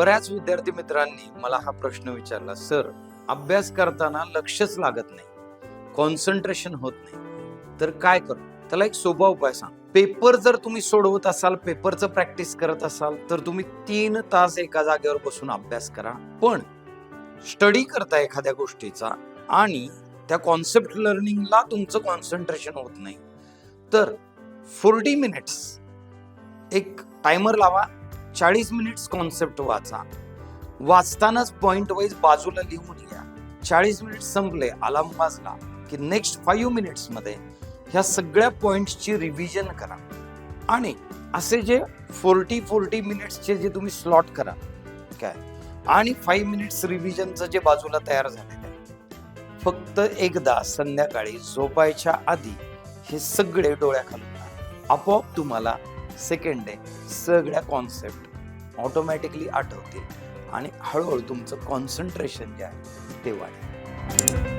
बऱ्याच विद्यार्थी मित्रांनी मला हा प्रश्न विचारला सर अभ्यास करताना लक्षच लागत नाही कॉन्सन्ट्रेशन होत नाही तर काय करू? त्याला एक सोपा उपाय सांग. पेपर जर तुम्ही सोडवत असाल पेपरचं प्रॅक्टिस करत असाल तर तुम्ही तीन तास एका जागेवर बसून अभ्यास करा. पण स्टडी करता एखाद्या गोष्टीचा आणि त्या कॉन्सेप्ट लर्निंगला तुमचं कॉन्सन्ट्रेशन होत नाही. तर फोर्टी मिनिट्स एक टायमर लावा. चाळीस मिनिट्स कॉन्सेप्ट वाचा. वाचतानाच पॉइंट वाईज बाजूला लिहून घ्या. चाळीस मिनिट संपले अलार्म वाजला की नेक्स्ट फाईव्ह मिनिट्समध्ये ह्या सगळ्या पॉईंट्सची रिव्हिजन करा. आणि असे जे फोर्टी फोर्टी मिनिट्सचे जे तुम्ही स्लॉट करा काय आणि फाईव्ह मिनिट्स रिव्हिजनचं जे बाजूला तयार झालेलं आहे. फक्त एकदा संध्याकाळी झोपायच्या आधी हे सगळे डोळ्याखालून आपोआप तुम्हाला सेकंड डे सगळ्या कॉन्सेप्ट ऑटोमॅटिकली आठवतील. आणि हळूहळू तुमचं कॉन्सन्ट्रेशन जे आहे ते वाढेल.